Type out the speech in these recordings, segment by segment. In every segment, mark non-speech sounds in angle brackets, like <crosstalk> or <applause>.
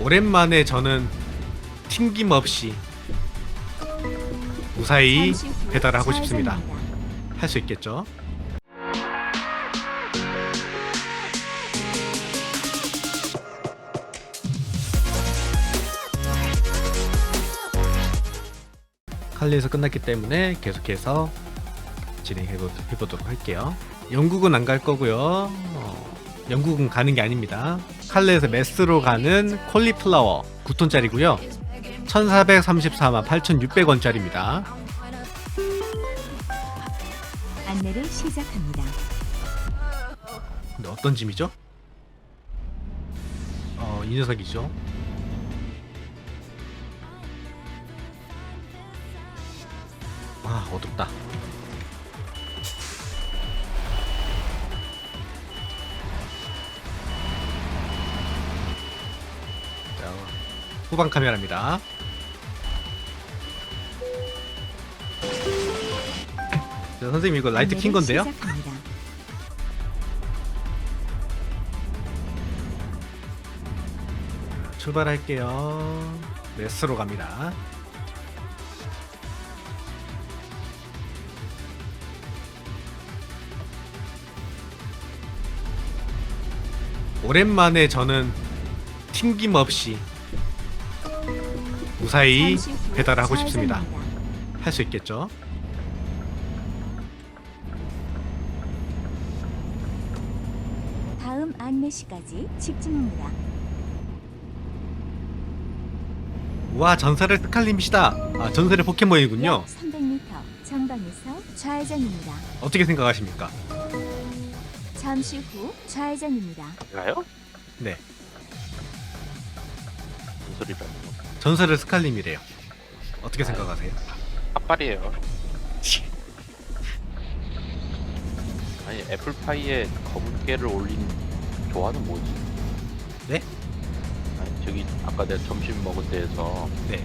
오랜만에 저는 튕김없이 무사히 배달을 하고 싶습니다. 할 수 있겠죠? 칼리에서 끝났기 때문에 계속해서 진행해보도록 할게요. 영국은 안 갈 거고요. 어, 영국은 가는 게 아닙니다. 칼레에서 메스로 가는 콜리플라워 9톤짜리고요. 1434만 8,600원짜리입니다. 안내를 시작합니다. 근데 어떤 짐이죠? 어, 이 녀석이죠. 아, 어둡다. 후방 카메라입니다. 자, 선생님 이거 라이트 킨 건데요? 시작합니다. 출발할게요. 레스로 갑니다. 오랜만에 저는 튕김없이 무사히 배달을 하고 싶습니다. 할 수 있겠죠? 다음 안내 시까지 직진입니다. 와 전설의 스칼림이시다. 아 전설의 포켓몬이군요. 약 300m 전방에서 좌회전입니다. 어떻게 생각하십니까? 잠시 후 좌회전입니다. 가요? 네, 무슨 소리라는 거? 전설의 스칼림이래요. 어떻게 생각하세요? 핫발이에요. 아니 애플파이에 검은 깨를 올린 조화는 뭐지? 네? 아니 저기 아까 내가 점심 먹은 데에서 네.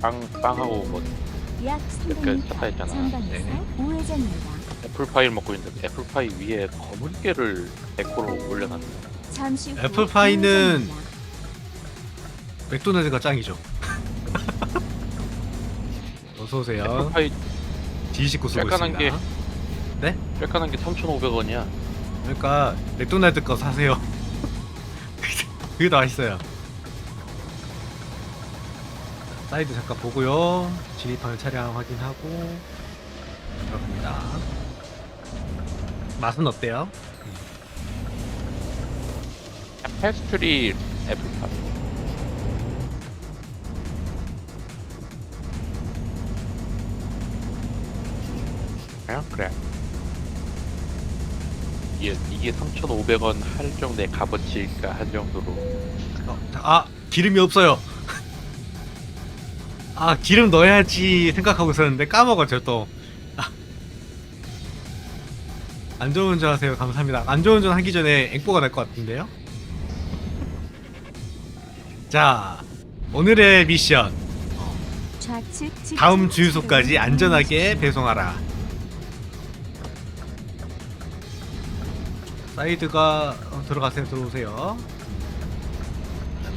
빵 빵하고 뭐약 이렇게 300m 섞여 있잖아. 전방에서 네. 우회전입니다. 애플파이를 먹고 있는데 애플파이 위에 검은 깨를 데코로 올려놨네. 잠시 후 애플파이는 우회전입니다. 맥도날드가 짱이죠. 어서 오세요. 애플파이 지식구 쓰고 쬐깐한 있습니다. 게- 네? 쬐깐한 게 3,500원이야. 그러니까 맥도날드 거 사세요. <laughs> 그게 더 맛있어요. 사이드 잠깐 보고요. 진입하는 차량 확인하고 들어갑니다. 맛은 어때요? 페스트리 애플파이. 그냥 그래. 이게 이게 3,500원 할 정도의 값어치일까 할 정도로 어, 자, 아 기름이 없어요. <laughs> 아 기름 넣어야지 생각하고 있었는데 까먹었죠 또. 아. 안전운전 하세요. 감사합니다. 안전운전 하기 전에 앵뽀가 날 것 같은데요. 자 오늘의 미션 좌측 직진 다음 주유소까지 안전하게. 배송하라. 사이드가 어, 들어가세요. 들어오세요.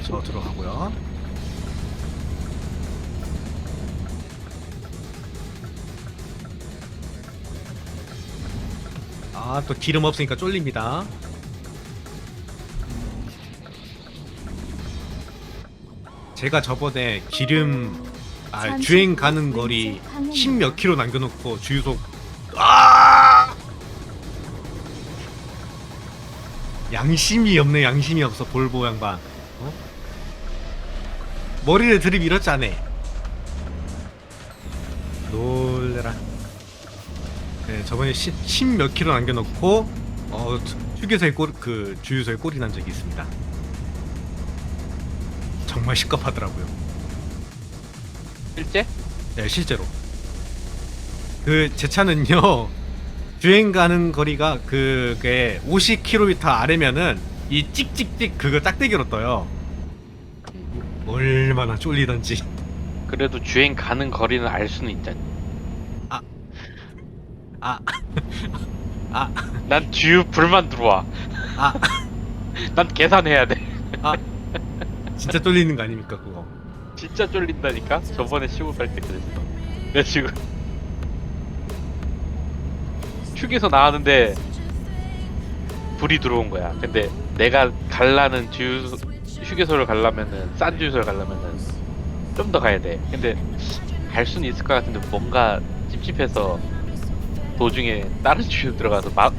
저 들어가고요. 아, 또 기름 없으니까 쫄립니다. 제가 저번에 기름 아, 주행 후 가는 거리 왼쪽 방향입니다. 10몇 킬로 남겨놓고 주유소 양심이 없네 양심이 없어 볼보 양반 어? 머리를 들이밀었잖아 놀래라 네 저번에 10몇 킬로 남겨놓고 어 휴게소에 꼴, 그 주유소에 꼴이 난 적이 있습니다 정말 시겁하더라고요 실제? 네, 실제로. 그 제 차는요. 주행 가는 거리가 그게 50km 아래면은 이 찍찍찍 그거 짝대기로 떠요. 얼마나 쫄리던지. 그래도 주행 가는 거리는 알 수는 있잖니. 아. <laughs> 아, 난 주유 불만 들어와. 아, <laughs> 난 계산해야 돼. 아. 진짜 쫄리는 거 아닙니까 그거 진짜 쫄린다니까? 저번에 시골 갈 때 그랬어. 내가 지금 휴게소 나왔는데 불이 들어온 거야. 근데 내가 갈라는 주유소 휴게소를 가려면은 싼 주유소를 가려면은 좀 더 가야 돼. 근데 갈 수는 있을 것 같은데 뭔가 찝찝해서 도중에 다른 주유 들어가서 마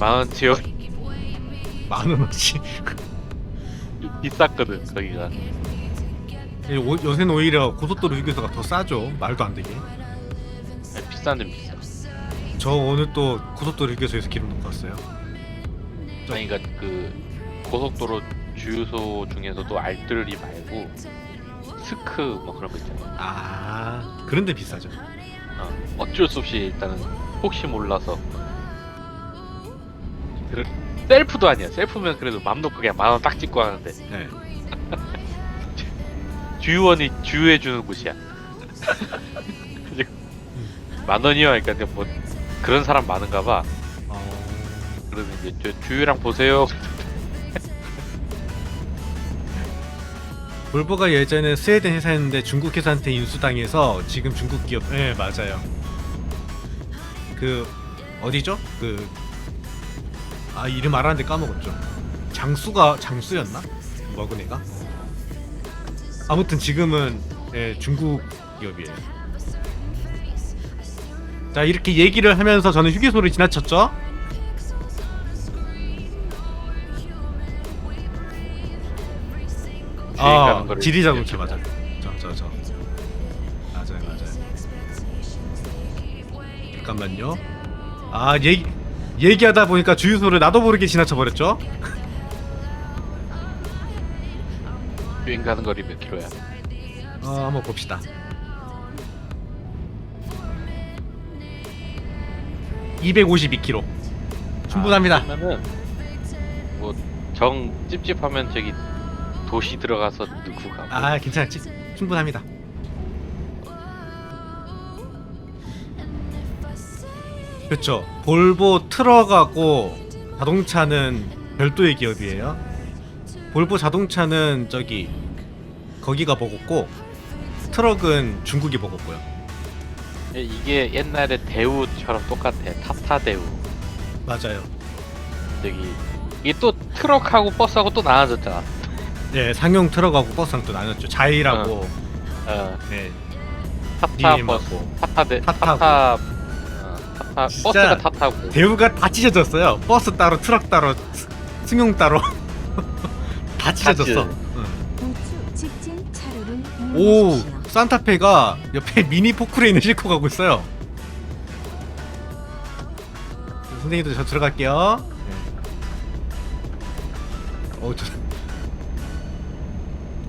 만원 지어 만 원어치 비쌌거든 거기가. 예, 오- 요새는 오히려 고속도로 휴게소가 더 싸죠 말도 안 되게 비싼 좀 비싸. 저 오늘 또 고속도로 휴게소에서 기름 넣고 왔어요 아니 그러니까 그 고속도로 주유소 중에서도 알뜰리 말고 스크 뭐 그런 거 있잖아. 아 그런데 비싸죠 어, 어쩔 수 없이 일단은 혹시 몰라서 그 셀프도 아니야. 셀프면 그래도 맘 놓고 그냥 만 원 딱 찍고 하는데 네. <laughs> 주유원이 주유해 주는 곳이야. <laughs> 그래서 만 원이요. 그러니까 뭐 그런 사람 많은가 봐. 어... 그러면 이제 저 주유랑 보세요. <laughs> 볼보가 예전에 스웨덴 회사였는데 중국 회사한테 인수당해서 지금 중국 기업 네 맞아요 그 어디죠? 그 아 이름 알았는데 까먹었죠 장수가 장수였나? 먹은 애가? 아무튼 지금은 예, 중국 기업이에요 자 이렇게 얘기를 하면서 저는 휴게소를 지나쳤죠. 아 가는 거를 지리 자동차 이렇게 맞아요. 저저 저. 맞아요 맞아요. 잠깐만요. 아 얘기 얘기하다 보니까 주유소를 나도 모르게 지나쳐 버렸죠? 주행 가는 거리 몇 킬로야? 어 한번 봅시다 252km 충분합니다. 아, 그러면은 뭐정 찝찝하면 저기 도시 들어가서 누구 가고. 아 괜찮지. 충분합니다. 그렇죠. 볼보 트럭하고 자동차는 별도의 기업이에요. 볼보 자동차는 저기 거기가 먹었고 트럭은 중국이 먹었고요 예, 이게 옛날에 대우처럼 똑같아 타타 대우. 맞아요. 저기 이게 또 트럭하고 버스하고 또 나눠졌잖아. 네 상용 트럭하고 버스랑 또 나눴죠. 자이라고. 어. 네. 타타 님하고. 버스 타타 대 타타고. 타타 어, 타타 진짜 버스가 타타고. 대우가 다 찢어졌어요. 버스 따로 트럭 따로 스- 승용 따로. <laughs> 다 찢어졌어. 찢어져. 응. 우측 직진 차로를 오. 이용하십시오. 산타페가 옆에 <laughs> 미니 포크레인을 싣고 가고 있어요. 선생님도 저 들어갈게요. 네. 어, 저...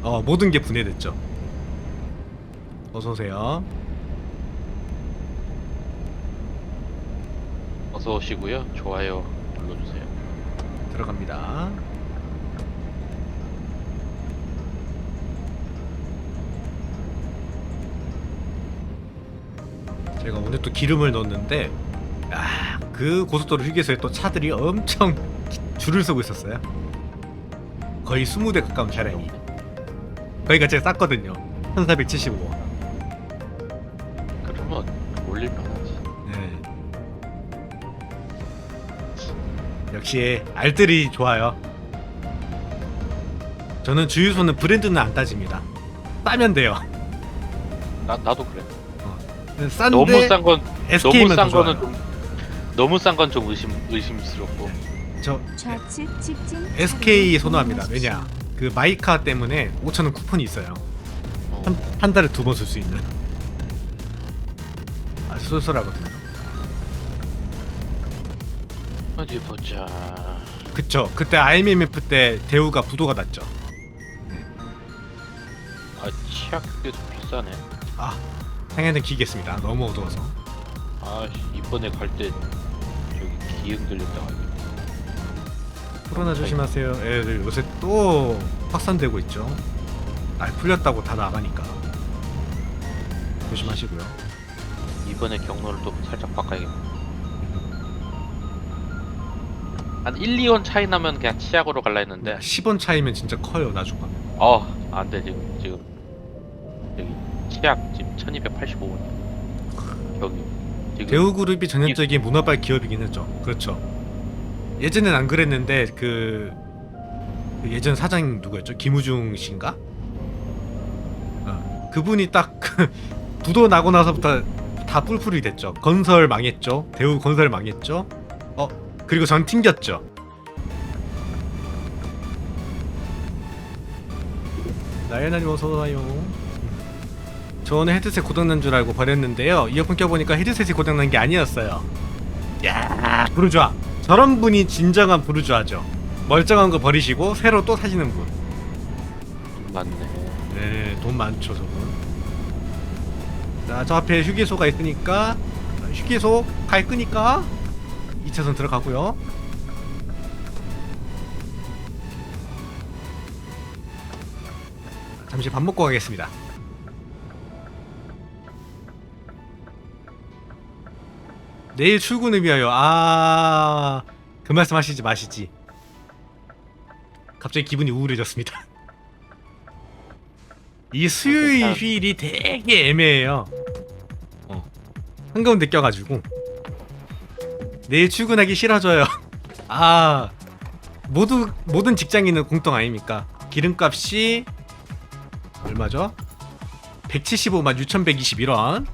어 모든 게 분해됐죠. 어서 오세요. 어서 오시고요. 좋아요 눌러주세요. 들어갑니다 제가 오늘 또 기름을 넣었는데 아, 그 고속도로 휴게소에 또 차들이 엄청 줄을 서고 있었어요 거의 20대 가까운 차량이 거기가 제일 쌌거든요 1475원 그러면 올릴 만하지 네. 역시 알뜰이 좋아요. 저는 주유소는 브랜드는 안 따집니다. 싸면 돼요. 나, 나도 그래 싼데 너무 싼 건 너무 SK만 싼 더 거는 좋아요. 좀 너무 싼 건 좀 의심 의심스럽고 저 좌측 직진 SK 선호합니다. 왜냐? 그 마이카 때문에 5,000원 쿠폰이 있어요. 어, 한, 한 달에 두 번 쓸 수 있는. 아주 쏠쏠하거든요. 어디 보자 그쵸. 그때 IMF 때 대우가 부도가 났죠. 아 치약도 비싸네 아, 상해는 기겠습니다. 너무 어두워서. 아 이번에 갈 때 저기 기응 들렸다 코로나 조심하세요. 애들 요새 또 확산되고 있죠. 날 풀렸다고 다 나가니까 조심하시고요. 이번에 경로를 또 살짝 바꿔야겠네 한 1, 2원 차이 나면 그냥 치약으로 갈라 했는데 10원 차이면 진짜 커요 나중에. 어 안돼 지금 지금 여기 치약 지금 1285원 여기 지금 대우그룹이 전형적인 문화발 기업이긴 했죠. 그렇죠. 예전엔 안 그랬는데 그, 그 예전 사장 누구였죠? 김우중 씨인가? 어, 그분이 딱그 부도 나고 나서부터 다 뿔뿔이 됐죠. 건설 망했죠. 대우 건설 망했죠. 어 그리고 전 튕겼죠. 나연아님 어서 와요. 저는 헤드셋 고장난 줄 알고 버렸는데요. 이어폰 껴보니까 헤드셋이 고장난 게 아니었어요. 야 부르주아. 저런 분이 진정한 부르주아죠. 멀쩡한 거 버리시고 새로 또 사시는 분. 맞네 네, 돈 많죠 저분. 자, 저 앞에 휴게소가 있으니까 휴게소 갈 끄니까 2차선 들어가고요. 잠시 밥 먹고 가겠습니다. 내일 출근을 위하여 아, 그 말씀 하시지 마시지. 갑자기 기분이 우울해졌습니다. <laughs> 이 수요일 휴일이 되게 애매해요. 어. 한가운데 껴가지고 내일 출근하기 싫어져요. <laughs> 아 모두 모든 직장인은 공통 아닙니까? 기름값이 얼마죠? 175만 6,121원.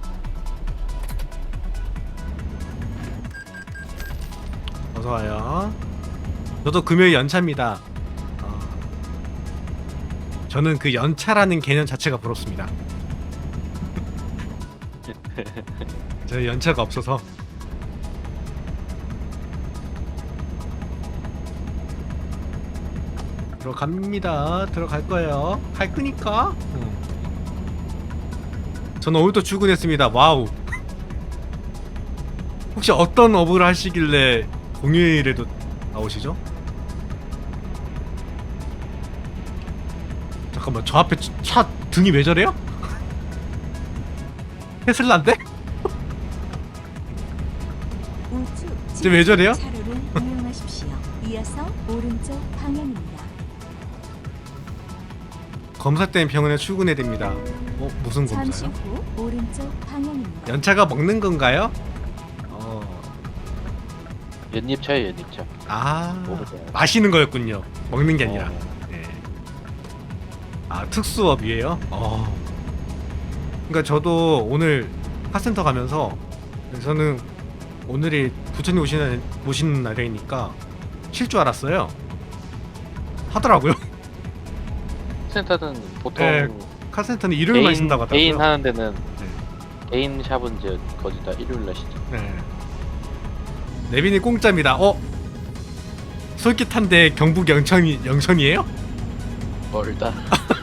저도 금요일 연차입니다. 어. 저는 그 연차라는 개념 자체가 부럽습니다. <laughs> 저 연차가 없어서 들어갑니다. 들어갈 거예요. 갈 거니까. 응. 저는 오늘도 출근했습니다. 와우. 혹시 어떤 업을 하시길래 공휴일에도 나오시죠? 잠깐만 저 앞에 차- 차 등이 왜 저래요? 테슬라인데? 우측 쟤왜 저래요? 차로를 이용하십시오. 이어서 오른쪽 방향입니다. 검사 때문에 병원에 출근해야 됩니다. 어 무슨 잠시 검사요? 후 오른쪽 방향입니다. 연차가 먹는 건가요? 어. 연잎차에 연잎차 아 먹으세요. 마시는 거였군요. 먹는 게 아니라. 어, 네. 아 특수업이에요? 어. 그러니까 저도 오늘 카센터 가면서 저는 오늘이 부처님 오시는 오시는 날이니까 쉴 줄 알았어요. 하더라고요. 센터는 보통 네, 카센터는 일요일만 신다고 하더라고요. 개인 하는 데는 개인 샵은 이제 거의 다 일요일 날 시죠 네. 내빈이 공짜입니다. 어? 솔깃한데 경북 영천이 영천이에요? 멀다 <laughs>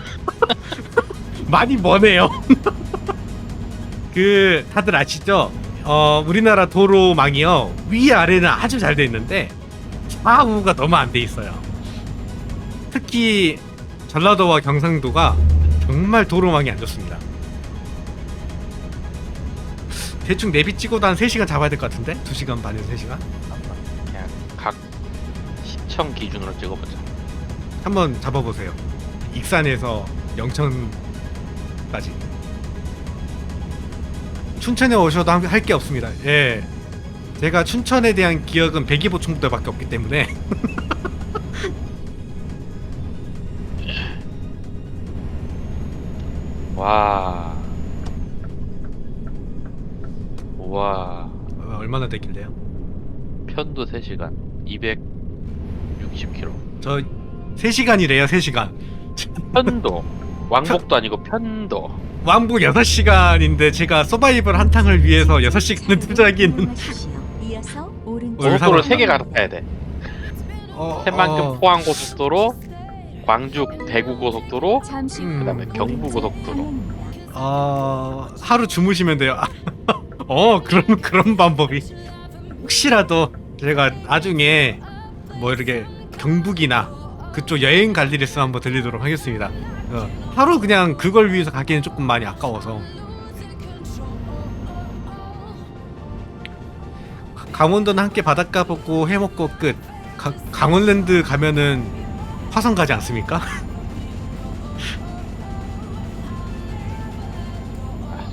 많이 머네요. <laughs> 그 다들 아시죠? 어 우리나라 도로망이요 위 아래는 아주 잘 돼 있는데 좌우가 너무 안 돼 있어요. 특히 전라도와 경상도가 정말 도로망이 안 좋습니다. 대충 내비 찍어도 한 3시간 잡아야 될 것 같은데? 2시간 반에서 3시간? 그냥 각 시청 기준으로 찍어보자 한번 잡아보세요. 익산에서 영천 까지. 춘천에 오셔도 할 게 없습니다. 예. 제가 춘천에 대한 기억은 배기보충부대밖에 없기 때문에 <laughs> 와. 와. 어, 얼마나 되길래요? 편도 3시간 260km 저 3시간이래요, 3시간. 편도 <laughs> 왕복도 아니고 편도 왕복 6시간인데 제가 서바이벌 한탕을 위해서 6시간을 투자하기에는 이용하십시오. 이어서 오른쪽 왜 고속도로 사고 3개 갈아타야 돼 어, 새만금 어, 포항 고속도로 광주 대구 고속도로 잠시 음. 후 그다음에 경부 고속도로. 어, 하루 주무시면 돼요. <laughs> 어, 그런 그런 방법이 혹시라도 제가 나중에 뭐 이렇게 경북이나 그쪽 여행 갈 일 있으면 한번 들리도록 하겠습니다. 그러니까 하루 그냥 그걸 위해서 가기에는 조금 많이 아까워서 강원도는 함께 바닷가 보고 해먹고 끝 가, 강원랜드 가면은 화성 가지 않습니까? <laughs>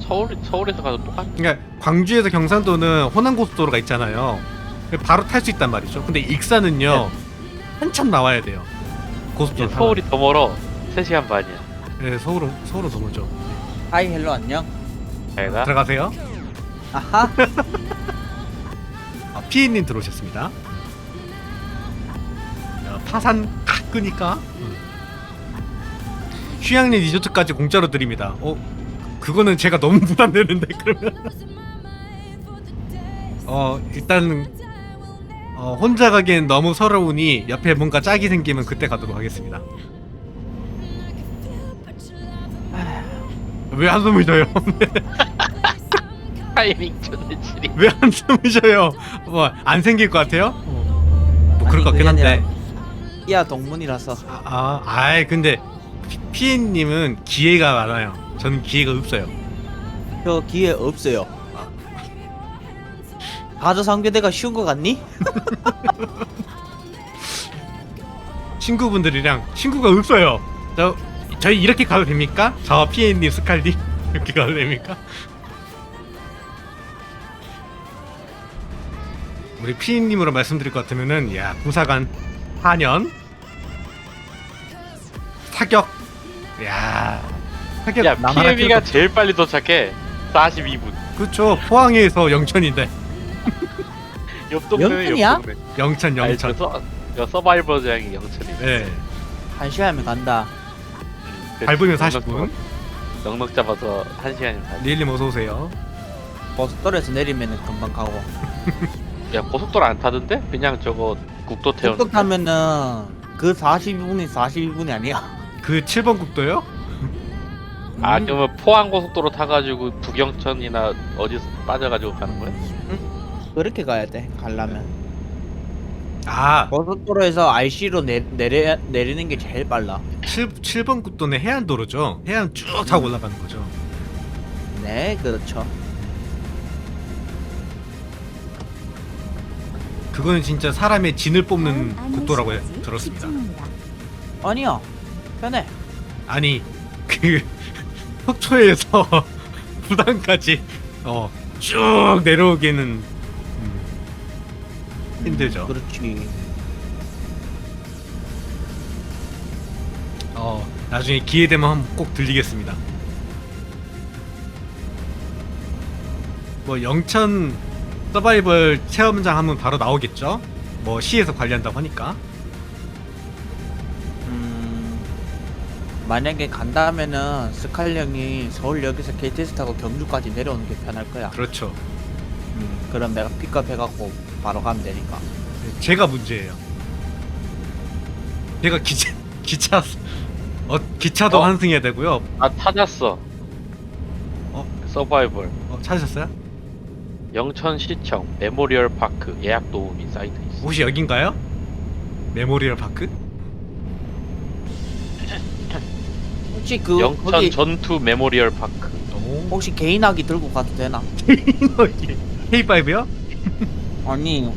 서울 서울에서 가도 똑같. 그러니까 광주에서 경상도는 호남 고속도로가 있잖아요. 바로 탈 수 있단 말이죠. 근데 익산은요 네. 한참 나와야 돼요. 고속도로. 서울이 더 멀어. 3시간 반이야. 네, 서울은 서울은 더 멀죠. 하이 헬로 안녕. 내가 들어가세요. 아하. <laughs> 아, 피디님 들어오셨습니다. 어, 파산 칵 끄니까 휴양림 리조트까지 공짜로 드립니다. 어 그거는 제가 너무 <laughs> 부담되는데 그러면 어 일단 어, 혼자 가기엔 너무 서러우니 옆에 뭔가 짝이 생기면 그때 가도록 하겠습니다. 왜 한숨을 쉬어요? <laughs> 타이밍 존나 지리. 왜 한숨을 쉬어요? 뭐 안 생길 것 같아요? 뭐 그럴 것 같긴 한데. 이야 동문이라서. 아, 아, 아이 근데 피엔님은 기회가 많아요. 저는 기회가 없어요. 저 기회 없어요. 가저 상교대가 쉬운 거 같니? <laughs> 친구분들이랑 친구가 없어요. 저 저희 이렇게 가도 됩니까? 저 피엔님 스칼리 이렇게 가도 됩니까? 우리 피엔님으로 말씀드릴 것 같으면은 야 부사관 4년 사격 야 사격 야 나만 할 PM이가 필요도 제일 빨리 도착해. 42분. 그렇죠 포항에서 영천인데 옆 동네 영천이야? 옆 동네. 영천 아니, 영천 저 서, 저 서바이벌 장이 영천이. 네한 시간이면 간다. 밟으면 40분 넉넉 잡아서 한 시간이면 다. 리엘님 어서 오세요 고속도로에서 내리면은 금방 가고. <laughs> 야 고속도로 안 타던데? 그냥 저거 국도 태우는. 뚝뚝 타면은 그 42분이 42분이 아니야. 그 7번 국도요? 아 음, 그러면 포항 고속도로 타가지고 북영천이나 어디서 빠져가지고 가는 거야? 그렇게 가야 돼. 가려면. 아 고속도로에서 RC로 내, 내려 내리는 게 제일 빨라. 7, 7번 국도는 해안도로죠 해안 쭉 타고 올라가는 거죠 네, 그렇죠. 그거는 진짜 사람의 진을 뽑는 국도라고 해- 시까지 들었습니다 10분입니다. 아니야. 편해. 아니 그 <laughs> 속초에서 <laughs> 부산까지 어 쭉 내려오기에는 음, 힘들죠. 그렇지. 어 나중에 기회 되면 한번 꼭 들리겠습니다. 뭐 영천 서바이벌 체험장 하면 바로 나오겠죠? 뭐 시에서 관리한다고 하니까. 음, 만약에 간다면은 스칼 형이 서울역에서 KTX 타고 경주까지 내려오는 게 편할 거야. 그렇죠. 음, 그럼 내가 픽업 해갖고 바로 가면 되니까. 제가 문제예요. 제가 기차 <laughs> 기차 어 기차도 어? 환승해야 되고요. 아 찾았어. 어? 서바이벌 어, 찾으셨어요? 영천시청 메모리얼 파크 예약 도우미 사이트 있어. 혹시 여긴가요? 메모리얼 파크? 혹시 그 영천 거기 전투 메모리얼 파크. 오. 혹시 개인학기 들고 가도 되나? <laughs> K5요? 아니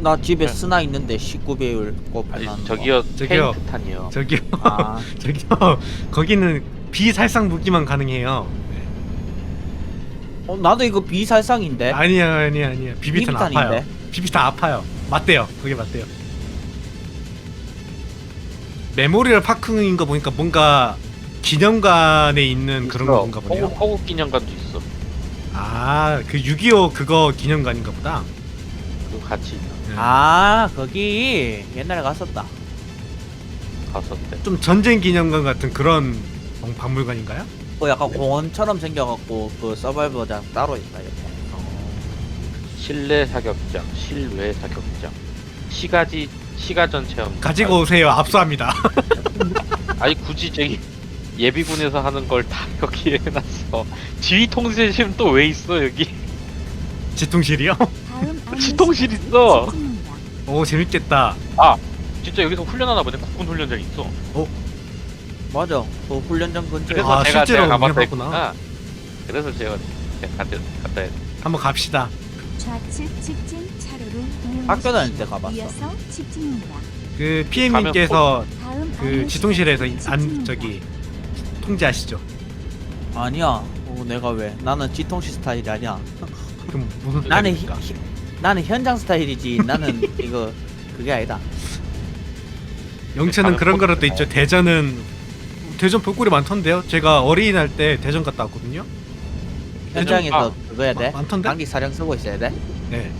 나 집에 네. 스나 있는데 19배율 아니 꼽혀놓은 저기요 저기요. 페인트탄이요. 저기요. 아 <laughs> 저기요. 거기는 비살상 무기만 가능해요. 네. 어, 나도 이거 비살상인데 아니야, 아니야, 아니야. 비비탄 아파요. 비비탄인데? 비비탄 아파요. 맞대요. 그게 맞대요. 메모리얼 파크인 거 보니까 뭔가 기념관에 있는 그런 있어. 건가 보네요. 허국, 허국 기념관도 있어. 아, 그 6.25 그거 기념관인가 보다. 그 같이 네. 아 거기 옛날에 갔었다 갔었대. 좀 전쟁 기념관 같은 그런 박- 박물관인가요? 그 약간 공원처럼 생겨갖고 그 서바이벌장 따로 있다 이렇게 실내 사격장, 실외 사격장, 시가지 시가전 체험. 가지고 오세요. 압수합니다. 아니 굳이 저기 예비군에서 하는 걸 다 <laughs> 여기에 해놨어. 지휘 통제실 또 왜 있어 여기? 지통실이요? 지통실 있어. 10분입니다. 오, 재밌겠다. 진짜 여기서 훈련하나 보네. 국군 훈련장 있어. 맞아 그 훈련장 근처에 그래서 아, 제가 실제로 제가 가봤다 운영하구나. 했구나. 그래서 제가 갔다 갔다 했. 한번 갑시다. 좌측 직진 차로로 학교 다닐. 때 가봤어. 이어서 직진입니다. 그 PM님께서 다음 그 안내 지통실에서 시까지 안 10분입니다. 저기 통제하시죠. 아니야 어, 내가 왜? 나는 뒤통수 스타일이 아니야. 그럼 무슨 <laughs> 나는? 히- 히- 나는 현장 스타일이지. 나는 <laughs> 이거 그게 아니다. 영채는 그런 포- 거라도 있죠. 대전은 대전 볼거리 많던데요. 제가 어린이날 때 대전 갔다 왔거든요. 현장에서 아, 그거 해야 돼. 마- 많던데? 단기 사령 쓰고 있어야 돼. 네.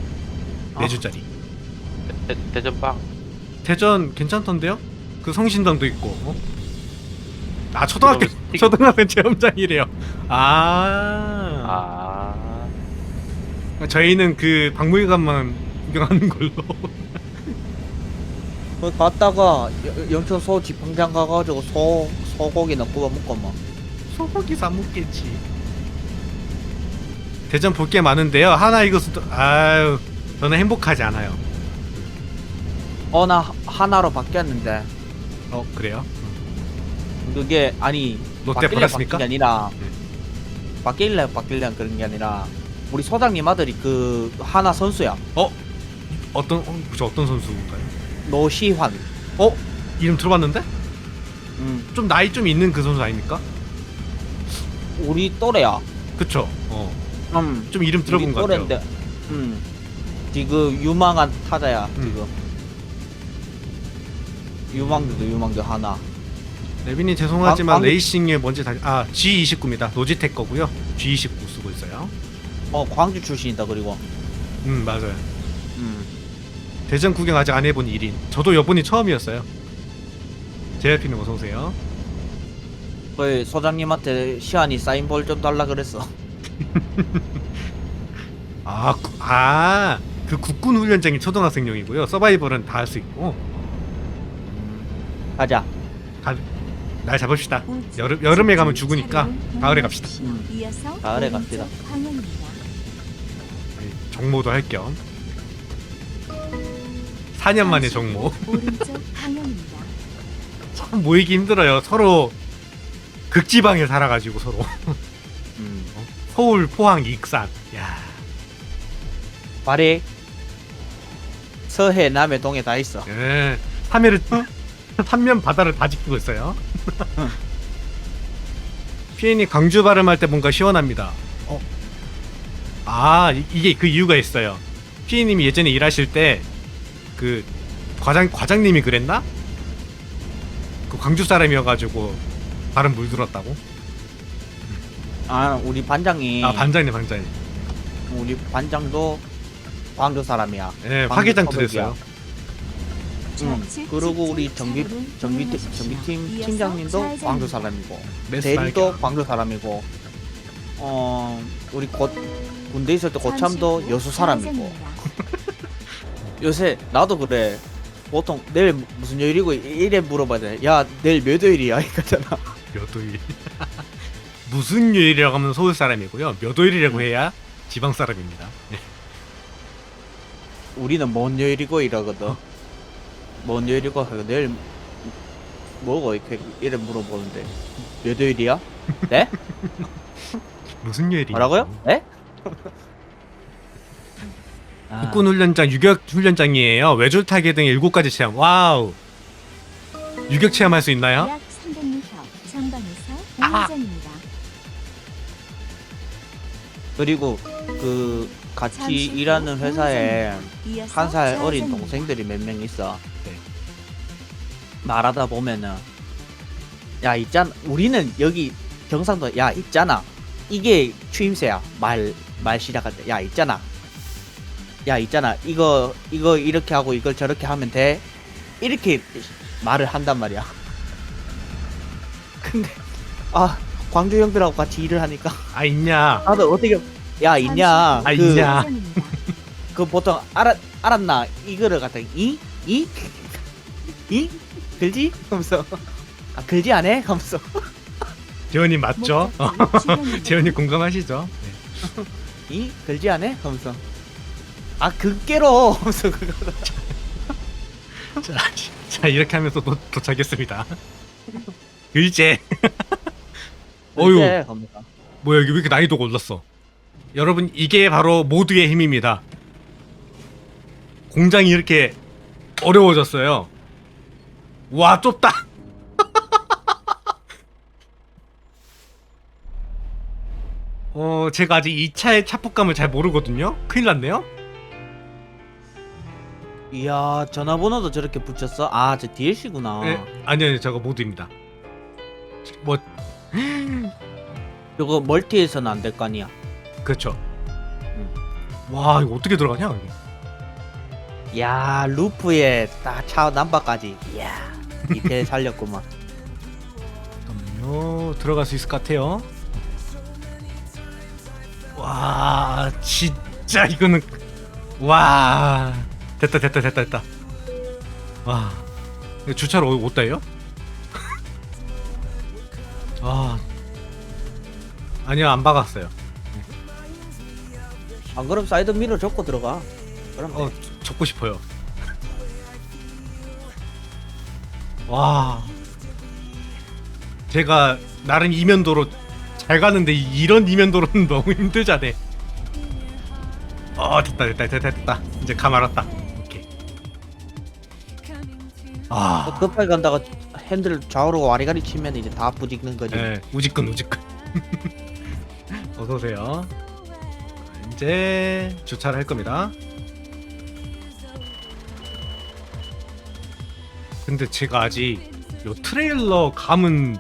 어. 네 주짜리. 대, 대전빵 대전 괜찮던데요? 그 성신당도 있고. 어? 아 초등학교 그러면 초등학생 체험장이래요. 아. 아 저희는 그 박물관만 구경하는 걸로. <laughs> 거기 갔다가 여- 영천 소 지팡장 가가지고 소 소고기나 구워 먹고 뭐. 소고기 사 먹겠지. 대전 볼 게 많은데요. 하나 이것도 아유 저는 행복하지 않아요. 어나 하나로 바뀌었는데 어 그래요? 그게 아니 롯데 바뀔래 버렸습니까? 바뀐 게 아니라 네. 바뀔래 바뀔래 그런 게 아니라 우리 소장님 아들이 그 하나 선수야 어떤 어, 혹시 어떤 선수인가요? 노시환 어 이름 들어봤는데? 음, 좀 나이 좀 있는 그 선수 아닙니까? 우리 또래야 그쵸? 어. 음, 좀 이름 들어본 우리 것 같아요. 또래인데 음, 지금 유망한 타자야 음. 지금 유망주도 유망주 하나 레빈이 죄송하지만 방- 방- 레이싱에 뭔지 다... 아 G29입니다. 노지텍 거고요. G29 쓰고 있어요. 어 광주 출신이다 그리고 음 맞아요. 음. 대전 구경 아직 안 해본 1인. 저도 여분이 처음이었어요. JRP님 어서 오세요. 그 소장님한테 시안이 사인볼 좀 달라 그랬어 <laughs> 아, 구- 아, 그 국군 훈련장이 초등학생용이고요. 서바이벌은 다 할 수 있고. 가자 가, 날 잡읍시다. 여름 여름에 가면 죽으니까 가을에 갑시다. 가을에 갑시다. 방향입니다. 정모도 할 겸. 4년 만에 정모. <laughs> 참 모이기 힘들어요. 서로 극지방에 살아가지고 서로 음. 서울, 포항, 익산. 야, 발이 서해 남해 동해 다 있어 예, 삼해를 <laughs> 삼면 바다를 다 지키고 있어요. <laughs> 피엔이 광주 발음할 때 뭔가 시원합니다. 어, 아 이- 이게 그 이유가 있어요. 피엔님이 예전에 일하실 때 그 과장 과장님이 그랬나? 그 광주 사람이어가지고 발음 물들었다고? 아 우리 반장이 아 반장님 반장님. 우리 반장도 광주 사람이야 예, 광주 화개장터 터벅이야. 됐어요. 응. 좌측 그리고 우리 동행하십시오. 정비팀 이어서 팀장님도. 광주 사람이고 대리도. 광주 사람이고 어 우리 곧 군대 있을 때 고참도 후 여수 사람이고. <laughs> 요새 나도 그래 보통 내일 무슨 요일이고 이래 물어봐야 돼야 내일 몇 요일이야 이거잖아 몇 호일? <laughs> 무슨 요일이라고 하면 서울 사람이고요. 몇 호일이라고 해야 지방 사람입니다. 예. 우리는 뭔 요일이고 이러거든 <laughs> 뭔 요일이고 하고 내일 뭐고 이렇게 이래 물어보는데 몇 요일이야? 네? <laughs> 무슨 요일이? 뭐라고요? 네? 아, 국군 훈련장 유격 훈련장이에요. 외줄 타기 등 일곱 가지 체험. 와우. 유격 체험할 수 있나요? 약 300m 전방에서 아. 우회전입니다. 그리고 그 같이 일하는 회사에 한 살 어린. 동생들이 몇 명 있어. 네. 말하다 보면은 야 있잖아. 우리는 여기 경상도 야 있잖아. 이게 추임새야. 말 말 시작할 때. 야 있잖아. 야 있잖아. 이거 이거 이렇게 하고 이걸 저렇게 하면 돼. 이렇게 말을 한단 말이야. <laughs> 근데 아 광주 형들하고 같이 일을 하니까. 아 있냐? 나도 어떻게 야 있냐 아, 그, 있냐. <laughs> 그 보통 알았 알았나 이거를 갖다 이? 이? 이? 글지? 하면서 아 글지 안 해? 하면서 재원님 맞죠? 어, 목적지 주변입니다. 재원님 공감하시죠? 네. 이? 글지 안 해? 하면서 아 그게로 하면서 그거 <laughs> 자, 자 이렇게 하면서 도, 도착했습니다. <laughs> 글제. 어유 하면서 뭐야 여기 왜 이렇게 난이도가 올랐어? 여러분 이게 바로 모두의 힘입니다. 공장이 이렇게 어려워졌어요. 와 좁다. <laughs> 어 제가 아직 이 차의 차폭감을 잘 모르거든요. 큰일 났네요. 이야 전화번호도 저렇게 붙였어? 아 저 DLC구나 네, 아니요, 아니요, 저거 모드입니다. 뭐 저거 멀티에서는 안 될 거 아니야 그렇죠. 와 이거 어떻게 들어가냐? 이게. 야 루프에 딱차 남바까지 이야 디테일 살렸구만 잠깐만요. 들어갈 수 있을 것 같아요. 와 진짜 이거는 와 됐다 됐다 됐다 됐다. 와 이거 주차를 어- 어디다 해요? 아 아니요 안 박았어요. 안 그럼 사이드 미러 접고 들어가 그럼 어 적고 싶어요. 와 제가 나름 이면도로 잘 가는데 이- 이런 이면도로는 <laughs> 너무 힘들잖아. 어 됐다 됐다 됐다 됐다 이제 감 알았다. 오케이. 아 급하게 간다가 핸들 좌우로 와리가리 치면 이제 다 부딪는 거지 네, 우지끈 우지끈. <laughs> 어서 오세요. 이제 주차를 할 겁니다. 근데 제가 아직 요 트레일러 감은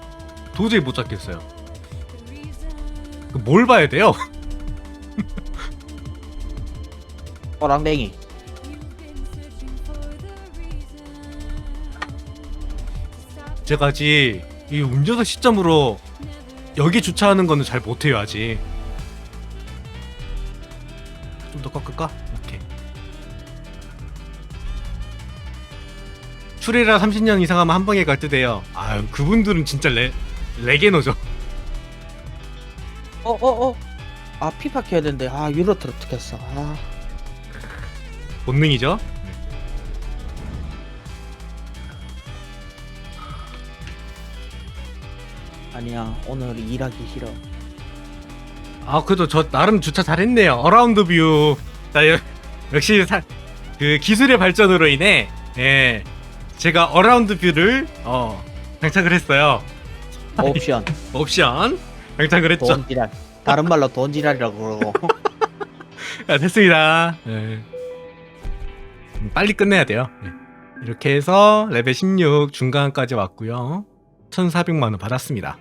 도저히 못 잡겠어요. 그뭘 봐야 돼요? <laughs> 호랑댕이 제가 아직 이 운전석 시점으로 여기 주차하는 거는 잘 못해요 아직. 꺾을까? 오케이. 출애라 30년 이상 하면 한 방에 갈 듯해요. 아유 그분들은 진짜 레 레게노죠. 어 어 어 아 피파 켜야 되는데 아 유로트를 어떻게 했어 아 본능이죠. 아니야 오늘 일하기 싫어 아 그래도 저 나름 주차 잘했네요. 어라운드 뷰. 자 여, 역시 사, 그 기술의 발전으로 인해 예 제가 어라운드 뷰를 어 장착을 했어요. 옵션 <laughs> 옵션 장착을 했죠. 돈지랄 다른 말로 돈지랄이라고 그러고 <laughs> 아, 됐습니다. 네. 음, 빨리 끝내야 돼요. 네. 이렇게 해서 레벨 16 중간까지 왔고요. 1,400만 원 받았습니다.